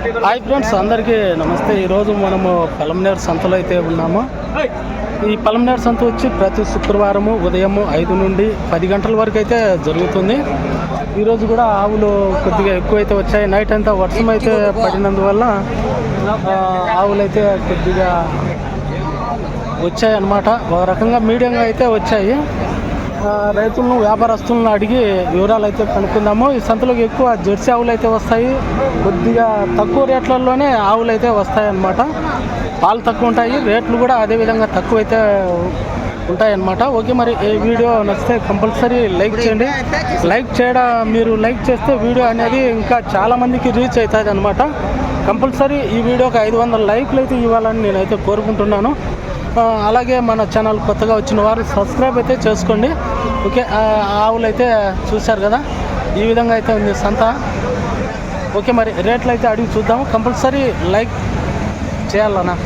Hi friends అందరికీ నమస్తే. ఈరోజు మనము పలమనేరు సంతలో అయితే ఉన్నాము. ఈ పలమనేరు సంత వచ్చి ప్రతి శుక్రవారము ఉదయం ఐదు నుండి పది గంటల వరకు అయితే జరుగుతుంది. ఈరోజు కూడా ఆవులు కొద్దిగా ఎక్కువైతే వచ్చాయి. నైట్ అంతా వర్షం అయితే పడినందువల్ల ఆ, ఆవులు అయితే కొద్దిగా వచ్చాయి అన్నమాట ఒక రకంగా మీడియంగా అయితే వచ్చాయి. రైతులను వ్యాపారస్తులను అడిగి వివరాలు అయితే కనుక్కుందాము. ఈ సంతలోకి ఎక్కువ జెర్సీ ఆవులు అయితే వస్తాయి. కొద్దిగా తక్కువ రేట్లలోనే ఆవులు అయితే వస్తాయన్నమాట. పాలు తక్కువ ఉంటాయి. రేట్లు కూడా అదే విధంగా తక్కువ అయితే ఉంటాయి ఓకే మరి ఏ వీడియో నచ్చితే కంపల్సరీ లైక్ చేయండి. లైక్ చేయడం మీరు లైక్ చేస్తే వీడియో అనేది ఇంకా చాలామందికి రీచ్ అవుతుంది అనమాట కంపల్సరీ ఈ వీడియోకి ఐదు వందల లైక్లు అయితే ఇవ్వాలని నేనైతే కోరుకుంటున్నాను. అలాగే మన ఛానల్ కొత్తగా వచ్చిన వారు సబ్స్క్రైబ్ అయితే చేసుకోండి. ఓకే ఆవులు అయితే చూశారు కదా? ఈ విధంగా అయితే ఉంది సంత. ఓకే మరి రేట్లు అయితే అడిగి చూద్దాము. కంపల్సరీ లైక్ చేయాలన్నా.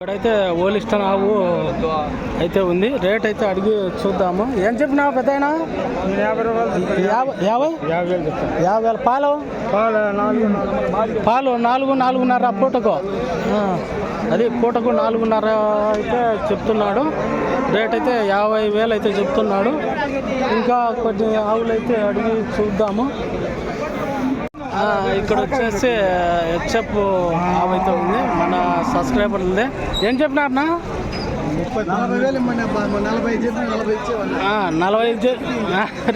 ఇక్కడైతే ఓలిస్టన్ ఆవు అయితే ఉంది. రేట్ అయితే అడిగి చూద్దాము. ఏం చెప్పినావు పెద్ద యాభై యాభై వేలు పాలు? పాలు నాలుగు. నాలుగున్నర పూటకు. అది పూటకు నాలుగున్నర అయితే చెప్తున్నాడు. రేట్ అయితే యాభై వేలు అయితే చెప్తున్నాడు. ఇంకా కొన్ని ఆవులు అయితే అడిగి చూద్దాము. ఇక్కడ వచ్చేసి హెచ్ఎఫ్ ఆవు అయితే ఉంది మన సబ్స్క్రైబర్ ఉంది. ఏం ఇమ్మండి అబ్బా నలభై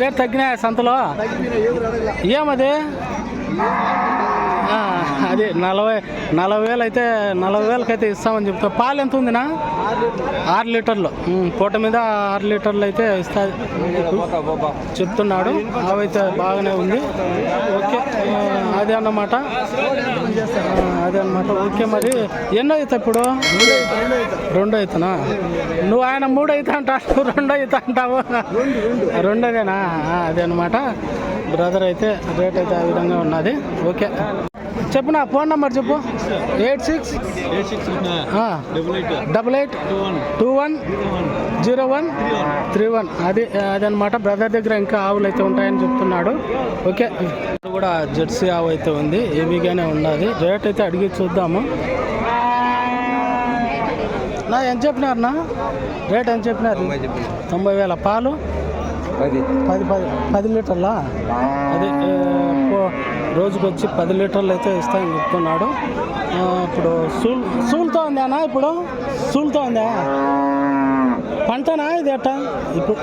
రేట్ తగ్గినాయి సంతలో? ఏమది? అది నలభై నలభై వేలు అయితే నలభై వేలకి అయితే ఇస్తామని చెప్తా. పాలు ఎంత ఉందినా? ఆరు లీటర్లు. పూట మీద ఆరు లీటర్లు అయితే ఇస్తా చెప్తున్నాడు. అవైతే బాగానే ఉంది. ఓకే అదే అన్నమాట. అదే అన్నమాట. ఓకే మరి. ఎన్నో అవుతా ఇప్పుడు? రెండు అవుతానా? నువ్వు ఆయన మూడు అవుతా అంటావు రెండు అవుతా అంటావు. రెండోదేనా? అదే అనమాట బ్రదర్ అయితే రేట్ అయితే ఆ విధంగా ఉన్నది. ఓకే. చెప్పు నా ఫోన్ నెంబర్ చెప్పు. Eight six. Double eight. Double eight. Two one. Zero one. Three one. అది అదనమాట బ్రదర్ దగ్గర ఇంకా ఆవులు అయితే ఉంటాయని చెప్తున్నాడు. ఓకే. కూడా జెర్సీ ఆవు అయితే ఉంది. హెవీగానే ఉన్నది. రేట్ అయితే అడిగి చూద్దాము. నా ఎంత చెప్పినారన్నా రేట్ ఎంత చెప్పినారు? తొంభై వేల పాలు? పది. పది పది పది లీటర్లా? అది ఏ, రోజుకి వచ్చి పది లీటర్లు అయితే ఇస్తాయని చెప్తున్నాడు. ఇప్పుడు సూల్ సూల్తో ఉందానా ఇప్పుడు? సూల్తో ఉందా? పంటనా ఇది ఎట్టా ఇప్పుడు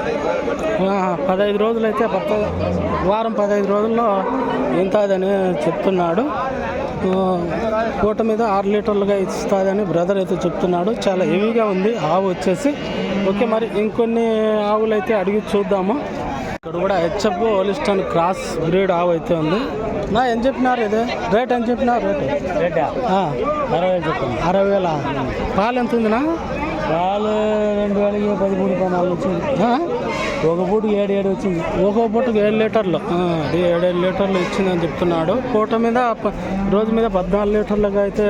పదహైదు రోజులు అయితే పక్క వారం పదహైదు రోజుల్లో ఇంతదని చెప్తున్నాడు. కోట పూట మీద ఆరు లీటర్లుగా ఇస్తుందని బ్రదర్ అయితే చెప్తున్నాడు. చాలా హెవీగా ఉంది ఆవు వచ్చేసి. ఓకే మరి ఇంకొన్ని ఆవులు అయితే అడిగి చూద్దాము. ఇక్కడ కూడా హెచ్ఎఫ్ హోలిస్టన్ క్రాస్ బ్రీడ్ ఆవు అయితే ఉంది. నా ఏం చెప్పినారు ఇది? రేట్ ఎంత చెప్పినారు? రేట్. అరవై వేలు చెప్తాను అరవై వేల? పాలు ఎంత ఉందినా? పాలు రెండు వేలకి పదమూడు పద్నాలుగు వచ్చింది? ఒక పూట ఏడు ఏడు వచ్చింది. ఒక్కో పూటకు ఏడు లీటర్లు. అది ఏడేడు లీటర్లు ఇచ్చిందని చెప్తున్నాడు. పూట మీద రోజు మీద పద్నాలుగు లీటర్లుగా అయితే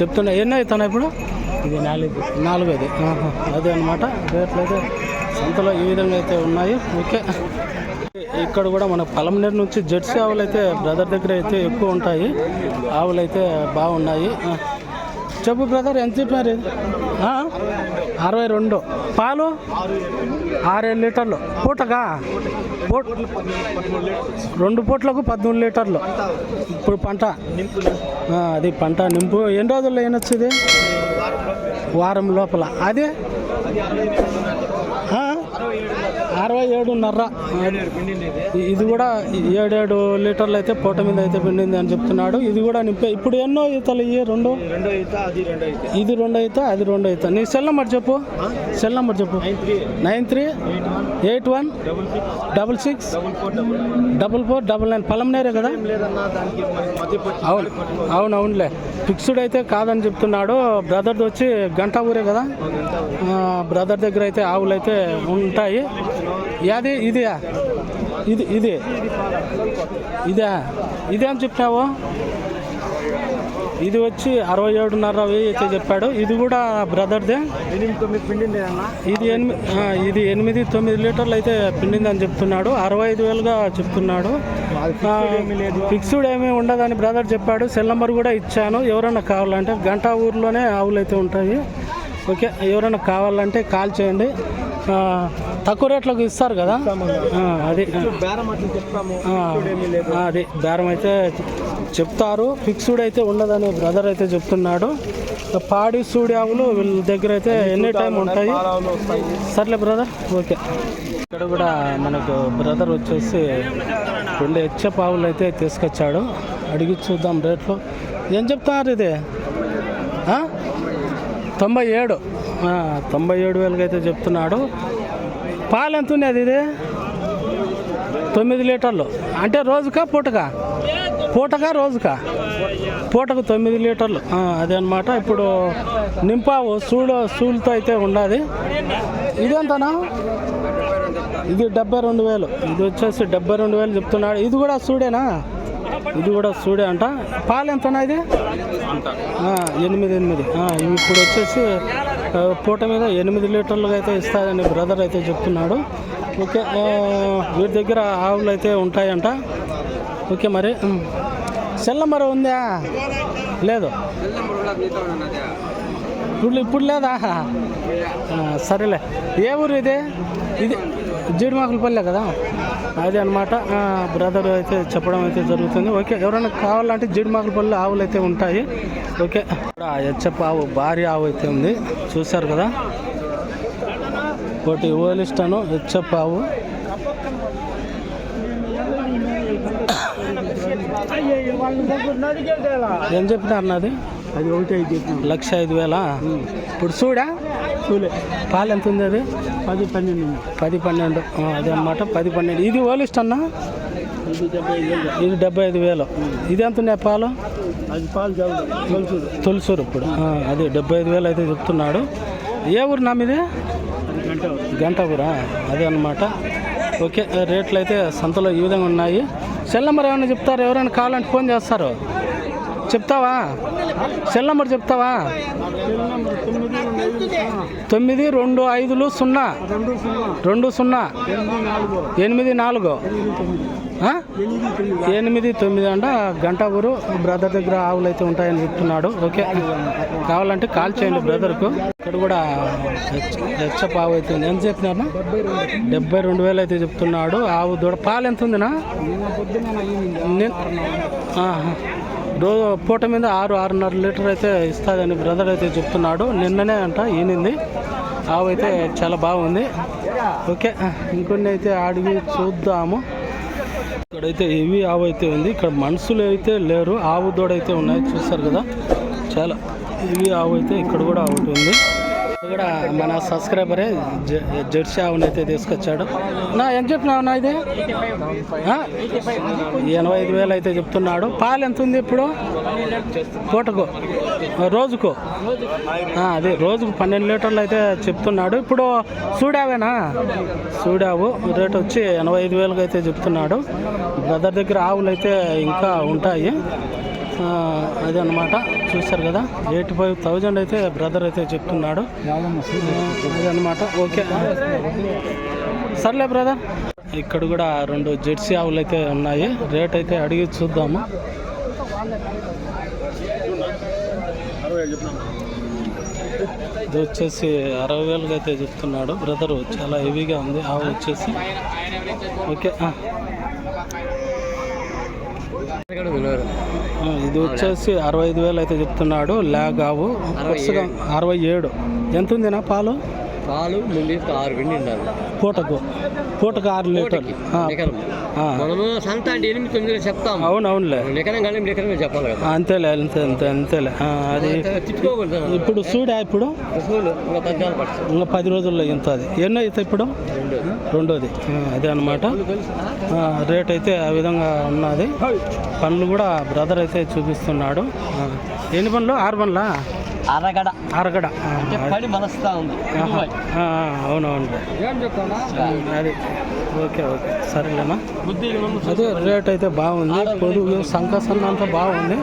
చెప్తున్నా. ఎన్ని అవుతున్నాయి ఇప్పుడు? ఇది నాలుగు. నాలుగోది. అదే అనమాట రేట్లు అయితే సంతలో ఈ విధంగా అయితే ఉన్నాయి. ఓకే. ఇక్కడ కూడా మన పలంనేరు నుంచి జెర్సీ ఆవులు అయితే బ్రదర్ దగ్గర అయితే ఎక్కువ ఉంటాయి. ఆవులు అయితే బాగున్నాయి. చెప్పు బ్రదర్ ఎంత చెప్పారు అరవై రెండు. పాలు? ఆరేడు లీటర్లు. పూటగా రెండు పూట్లకు పదమూడు లీటర్లు. ఇప్పుడు పంట. అది పంట నింపు. ఎన్ని రోజుల్లో ఏనొచ్చు వారం లోపల. అదే? అరవై ఏడున్నర. ఇది కూడా ఏడేడు లీటర్లు అయితే పూట మీద అయితే పిండింది అని చెప్తున్నాడు. ఇది కూడా నింపే ఇప్పుడు ఎన్నో ఈతలు? ఇవి రెండు? ఇది రెండు అయితే అది రెండు అయితే నీ సెల్ నెంబర్ చెప్పు. సెల్ నెంబర్ చెప్పు. Nine three. Eight one. Double six. Double four double nine. పలంనేరే కదా? అవును. అవును అవునులే. ఫిక్స్డ్ అయితే కాదని చెప్తున్నాడు. బ్రదర్ది వచ్చి గంట ఊరే కదా? బ్రదర్ దగ్గర అయితే ఆవులు అయితే ఉంటాయి. యాది ఇది ఇది. ఇది? ఇదే ఇదేం చెప్పినావు ఇది వచ్చి అరవై ఏడున్నర వెయ్యి అయితే చెప్పాడు. ఇది కూడా బ్రదర్దే? ఇది ఎనిమిది ఇది ఎనిమిది తొమ్మిది లీటర్లు అయితే పిండిందని చెప్తున్నాడు. అరవై ఐదు వేలుగా చెప్తున్నాడు. ఫిక్స్డ్ ఏమీ ఉండదని బ్రదర్ చెప్పాడు. సెల్ నెంబర్ కూడా ఇచ్చాను. ఎవరైనా కావాలంటే గంట ఊర్లోనే ఆవులు అయితే ఉంటాయి. ఓకే ఎవరైనా కావాలంటే కాల్ చేయండి. తక్కువ రేట్లకు ఇస్తారు కదా? అది అది బేరం అయితే చెప్తారు. ఫిక్స్డ్ అయితే ఉండదని బ్రదర్ అయితే చెప్తున్నాడు. పాడి సూడి ఆవులు వీళ్ళ దగ్గర అయితే ఎనీ టైం ఉంటాయి? సర్లే బ్రదర్ ఓకే. ఇక్కడ కూడా మనకు బ్రదర్ వచ్చేసి రెండు హెచ్చప్ ఆవులు అయితే తీసుకొచ్చాడు. అడిగి చూద్దాం రేట్లు. ఏం చెప్తున్నారు ఇది? తొంభై ఏడు. తొంభై ఏడు వేలకి అయితే చెప్తున్నాడు. పాలు ఎంత ఉన్నది ఇది? తొమ్మిది లీటర్లు. అంటే రోజుకా పూటకా? పూటకా రోజుకా? పూటకు తొమ్మిది లీటర్లు. అదనమాట అదే ఇప్పుడు నింపావు సూడు సూలుతో అయితే ఉన్నది ఇదెంతనా? ఇది డెబ్బై రెండు వేలు. ఇది వచ్చేసి డెబ్బై రెండు వేలు చెప్తున్నాడు. ఇది కూడా సూడేనా? ఇది కూడా సూడే అంట. పాలు ఎంతనా ఇది? ఎనిమిది ఎనిమిది. ఇప్పుడు వచ్చేసి పూట మీద ఎనిమిది లీటర్లుగా అయితే ఇస్తాయని బ్రదర్ అయితే చెప్తున్నాడు. ఓకే వీరి దగ్గర ఆవులు అయితే ఉంటాయంట. ఓకే మరి ఉమ్. సెల్ నెంబర్ ఉందా? లేదు. ఇప్పుడు ఇప్పుడు లేదా? సరేలే. ఏ ఊరు ఇది? ఇది జీడిమాకులపల్లె కదా? అదే అనమాట బ్రదర్ అయితే చెప్పడం అయితే జరుగుతుంది. ఓకే ఎవరైనా కావాలంటే జీడిమాకులపల్లి ఆవులు అయితే ఉంటాయి. ఓకే. హెచ్చప్ ఆవు భారీ ఆవు అయితే ఉంది. చూశారు కదా? ఒకటి ఓలిస్టాను హెచ్చప్ ఆవు. ఏం చెప్పినారు నాది? అది ఒకటి ఐదు లక్ష ఐదు వేల? ఇప్పుడు చూడా? చూలే. పాలు ఎంత ఉంది అది? పది పన్నెండు పది పన్నెండు. అదే అనమాట పది పన్నెండు. ఇది ఓలిస్ట్ అన్నా? ఇది డెబ్బై ఐదు వేలు. ఇది ఎంత ఉన్నాయి పాలు? అది పాలు తొలిసూరు. ఇప్పుడు. అదే డెబ్బై ఐదు వేలు అయితే చెప్తున్నాడు. ఏ ఊరు నా మీది? అది గంట గంట ఊరా అదే అనమాట ఓకే రేట్లు అయితే సంతలో ఈ విధంగా ఉన్నాయి. సెల్ నెంబర్ ఏమైనా చెప్తారు? ఎవరైనా కావాలంటే ఫోన్ చేస్తారు? చెప్తావా? సెల్ నెంబర్ చెప్తావా? తొమ్మిది రెండు ఐదులు సున్నా. రెండు సున్నా. ఎనిమిది నాలుగు. ఎనిమిది తొమ్మిది అంట. గంట ఊరు బ్రదర్ దగ్గర ఆవులు అయితే ఉంటాయని చెప్తున్నాడు. ఓకే. కావాలంటే కాల్ చేయండి బ్రదర్కు. ఇక్కడ కూడా హెచ్- హెచ్చప్ ఆవు అయితే ఉంది. ఎంత చెప్పినారు రెండు డెబ్బై రెండు వేలు అయితే చెప్తున్నాడు. ఆవు దూడ పాలు ఎంత ఉందినా? నిన్న రోజు పూట మీద ఆరు ఆరున్నర లీటర్ అయితే ఇస్తుందని బ్రదర్ అయితే చెప్తున్నాడు. నిన్ననే అంట ఈనింది. ఆవు అయితే చాలా బాగుంది. ఓకే ఇంకొన్ని అయితే అడిగి చూద్దాము. ఇక్కడైతే హెవీ ఆవు అయితే ఉంది. ఇక్కడ మనుషులు అయితే లేరు. ఆవు దూడ అయితే ఉన్నాయి. చూస్తారు కదా? చాలా. హెవీ ఆవు అయితే ఇక్కడ కూడా ఒకటి ఉంది. ఇక్కడ మన సబ్స్క్రైబరే జె- జెర్సీ ఆవుని అయితే తీసుకొచ్చాడు. నా ఎంత చెప్పినావు నా ఇది? ఎనభై ఐదు వేలు అయితే చెప్తున్నాడు. పాలు ఎంత ఉంది ఇప్పుడు? పూటకు రోజుకు? అదే రోజుకు పన్నెండు లీటర్లు అయితే చెప్తున్నాడు. ఇప్పుడు సూడావేనా? సూడావు రేట్ వచ్చి ఎనభై ఐదు వేలకు అయితే చెప్తున్నాడు. బ్రదర్ దగ్గర ఆవులు అయితే ఇంకా ఉంటాయి. ఆ, అదే అనమాట కదా? ఎయిటీ ఫైవ్ థౌజండ్ అయితే బ్రదర్ అయితే చెప్తున్నాడు. అదనమాట ఓకే. సర్లే బ్రదర్. ఇక్కడ కూడా రెండు జెర్సీ ఆవులు అయితే ఉన్నాయి. రేట్ అయితే అడిగి చూద్దాము. ఇది వచ్చేసి అరవై వేలుగా అయితే చెప్తున్నాడు. బ్రదర్ చాలా హెవీగా ఉంది. ఆవు వచ్చేసి. ఓకే ఇది వచ్చేసి అరవై ఐదు వేలు అయితే చెప్తున్నాడు లాగ్ ఆవు. అరవై ఏడు. ఎంత ఉందినా పాలు? పాలు ముందు ఆరు పిండి ఉండాలి. పూటకు. పూటకు ఆరు లీటర్లు. మనము సంత అంటే ఎనిమిది తొమ్మిది చెప్తాం అవును అవునులే నికరం కానీ నికరమే చెప్పాలి కదా. అంతేలే అంతే అంతే అంతేలే. అది తిప్పుకోకూడదు ఇప్పుడు చూడా ఇప్పుడు? ఇంకా పది రోజుల్లో ఎంత అది ఎన్నో అయితే ఇప్పుడు? రెండోది. అదే అనమాట రేట్ అయితే ఆ విధంగా ఉన్నది. పనులు కూడా బ్రదర్ అయితే చూపిస్తున్నాడు. ఎన్ని పనులు? ఆరు పనులా? అరగడ. అరగడ. పడి మనస్తా ఉంది. అవునవును. అది. Okay okay. సరేలేనా అదే రేట్ అయితే బాగుంది. పొడుగు సంకసన్న అంతా బాగుంది.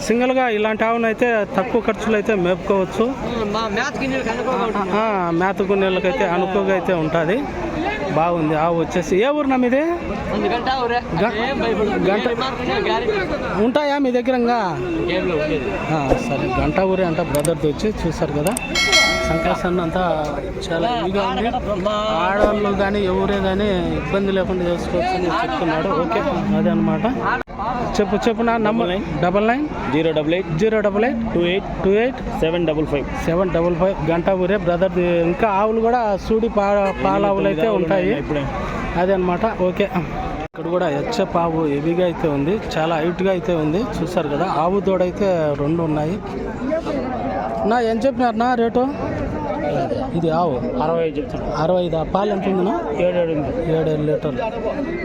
సింగిల్గా ఇలాంటి ఆవును అయితే తక్కువ ఖర్చులు అయితే మేపుకోవచ్చు ఆ, మేతకు నీళ్ళకైతే అనుకువగా అయితే ఉంటుంది. బాగుంది. ఆవు వచ్చేసి ఏ ఊరు మీది? గంట ఉంటాయా మీ దగ్గర సరే. గంట ఊరే అంట బ్రదర్ది వచ్చి చూసారు కదా. సంకాసన్న అంతా చాలా ఉంది. ఆడవాళ్ళు కానీ ఎవరే కానీ ఇబ్బంది లేకుండా చేసుకోవచ్చు అని చెప్తున్నాడు. ఓకే. అదే అనమాట చెప్పు చెప్పు నా number double nine zero double eight zero double eight two eight two eight seven double five seven double five గంట ఊరే బ్రదర్ ఇంకా ఆవులు కూడా సూడి పా పాల ఆవులు అయితే ఉంటాయి. ఇప్పుడే. అదే అనమాట ఓకే. ఇక్కడ కూడా హెచ్ఎఫ్ ఆవు హెవీగా అయితే ఉంది. చాలా హైట్గా అయితే ఉంది. చూసారు కదా ఆవు దూడ అయితే రెండు ఉన్నాయి. నా ఏం చెప్పినారు నా రేటు? ఇది ఆవు. అరవై ఐదు చెప్తాను అరవై ఐదు? పాలు ఎంత ఉందినా? ఏడు ఏడు ఉంది. ఏడేడు లీటర్లు.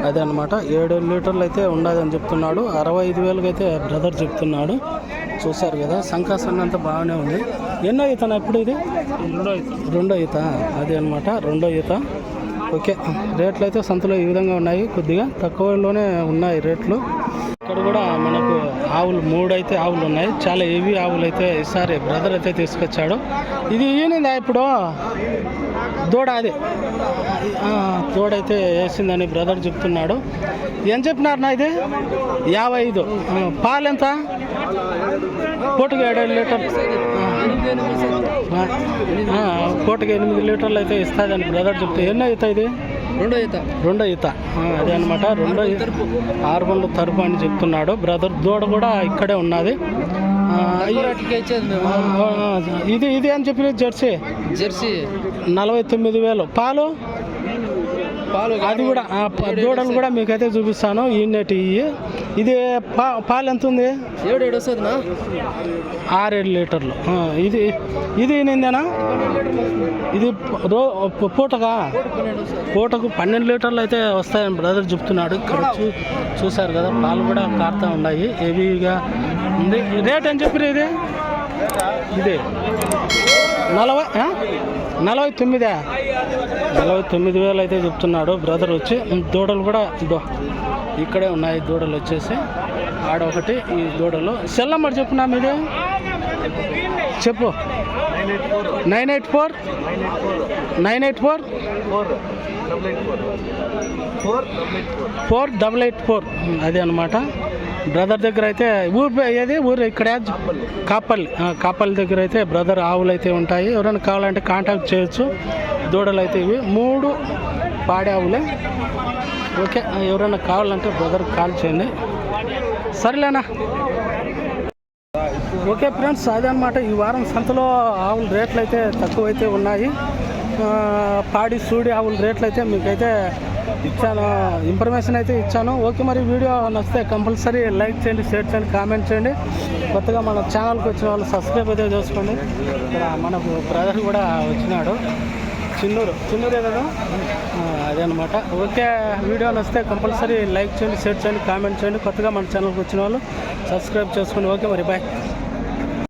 అదే అనమాట ఏడేడు లీటర్లు అయితే ఉండదని చెప్తున్నాడు. అరవై ఐదు వేలకు అయితే బ్రదర్ చెప్తున్నాడు. చూసారు కదా సంకాసన్న అంతా బాగానే ఉంది. ఎన్నో ఈత ఎప్పుడు ఇది? రెండో ఐదు రెండో ఈత. అదే అనమాట రెండో ఈత. ఓకే. రేట్లు అయితే సంతలో ఈ విధంగా ఉన్నాయి. కొద్దిగా తక్కువలోనే ఉన్నాయి రేట్లు. ఇక్కడ కూడా మనకు ఆవులు మూడు అయితే ఆవులు ఉన్నాయి. చాలా హెవీ ఆవులు అయితే ఈసారి బ్రదర్ అయితే తీసుకొచ్చాడు. ఇది ఈయనిందా ఇప్పుడు? దూడ అది. దూడైతే దూడ అయితే వేసిందని బ్రదర్ చెప్తున్నాడు. ఏం చెప్పినారన్నా ఇది? యాభై ఐదు పాలు ఎంత? పూటకి ఏడేడు లీటర్. పూటకి ఎనిమిది లీటర్లు అయితే ఇస్తుందని బ్రదర్ చెప్తే. ఎన్ని అవుతాయి ఇది? రెండో ఈత. రెండో ఈత. అదే అనమాట రెండో ఆరు బండ్ల తరపు. అని చెప్తున్నాడు. బ్రదర్ దూడ కూడా ఇక్కడే ఉన్నది. ఇది ఇది అని చెప్పి జెర్సీ. జెర్సీ. నలభై తొమ్మిది వేలు. పాలు? అది కూడా దూడలు కూడా మీకైతే చూపిస్తాను. ఈనటి ఇది పా పాలు ఎంత ఉంది ఏడు ఆరేడు లీటర్లు. ఇది ఇది నిందేనా? ఇది రో పూటగా పూటకు? పన్నెండు లీటర్లు అయితే వస్తాయని బ్రదర్ చెప్తున్నాడు. ఇక్కడ చూ చూసారు కదా పాలు కూడా కారుతూ ఉన్నాయి. హెవీగా ఉంది. రేట్ అని చెప్పి ఇది? ఇది. నలభై? నలభై తొమ్మిదా? నలభై తొమ్మిది వేలు అయితే చెప్తున్నాడు బ్రదర్ వచ్చి. దూడలు కూడా ఇదో ఇక్కడే ఉన్నాయి దూడలు వచ్చేసి. ఆడ ఒకటి ఈ దూడలు. సెల్ నెంబర్ చెప్పు నా మీది. చెప్పు. Nine eight four? Nine eight four? Four double eight four. అదే అనమాట బ్రదర్ దగ్గర అయితే ఊరు ఏది? ఊరు ఇక్కడ కాపల్లి. కాపల్లి దగ్గర అయితే బ్రదర్ ఆవులు అయితే ఉంటాయి. ఎవరైనా కావాలంటే కాంటాక్ట్ చేయొచ్చు. దూడలు అయితే ఇవి. మూడు పాడి ఆవులే. ఓకే. ఎవరైనా కావాలంటే బ్రదర్ కాల్ చేయండి. సరేలేనా? ఓకే ఫ్రెండ్స్ అదే ఈ వారం సంతలో ఆవుల రేట్లు అయితే తక్కువైతే ఉన్నాయి. పాడి సూడి ఆవుల రేట్లు అయితే మీకైతే ఇచ్చాను ఇన్ఫర్మేషన్ అయితే ఇచ్చాను. ఓకే మరి వీడియో నచ్చితే కంపల్సరీ లైక్ చేయండి షేర్ చేయండి కామెంట్ చేయండి. కొత్తగా మన ఛానల్కి వచ్చిన వాళ్ళు సబ్స్క్రైబ్ అయితే చేసుకోండి. ఇక్కడ మనకు బ్రదర్ కూడా వచ్చినాడు. చిన్నూరు. చిన్నూరే కదా? అదనమాట అదే అనమాట ఓకే వీడియో నచ్చితే కంపల్సరీ లైక్ చేయండి షేర్ చేయండి కామెంట్ చేయండి. కొత్తగా మన ఛానల్కి వచ్చిన వాళ్ళు సబ్స్క్రైబ్ చేసుకోండి. ఓకే మరి బాయ్